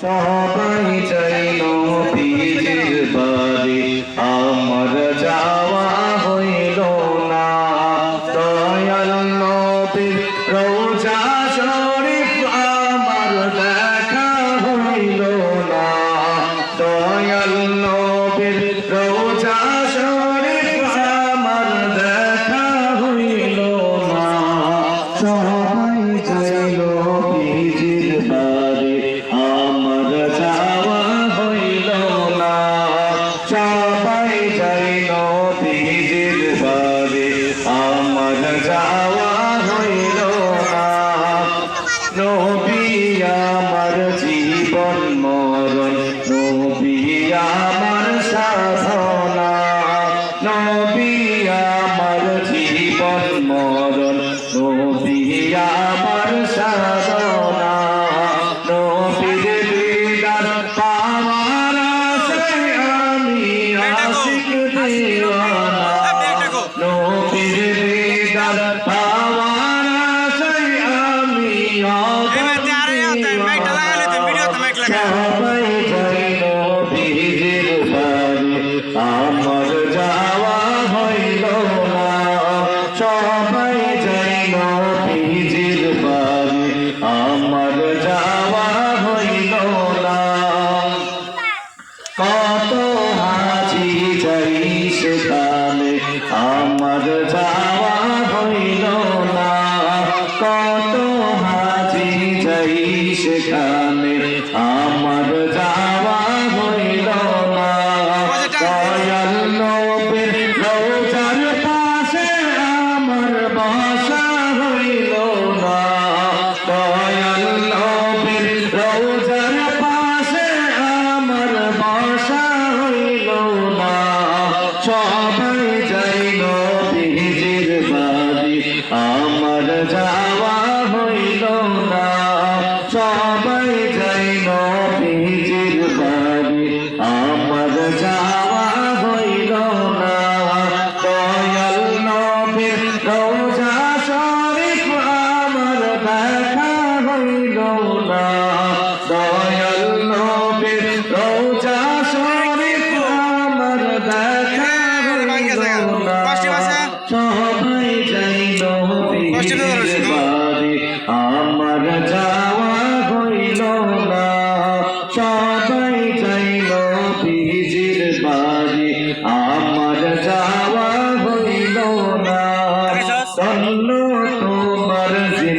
সবাই চাইল বীজের সবাই যাই নবীর বাড়ি আমার যাওয়া হইল না। সবাই যাই নবীর কত কালে আমার যাওয়া হইল না। দয়াল নবের রোজার পাশে আমার বাসা হইল না। দয়াল নবের রোজার পাশে আমার বাসা হইল না। সবাই যাইল নিজের বাড়ি, আমার যাওয়া হইল না। সবাই কষ্টিপ আছে কষ্টিপ আমার যাওয়া হইল না। সবাই চাইল পিজির বাড়ি। আমার যাওয়া হইল না। চলল তোমার জিন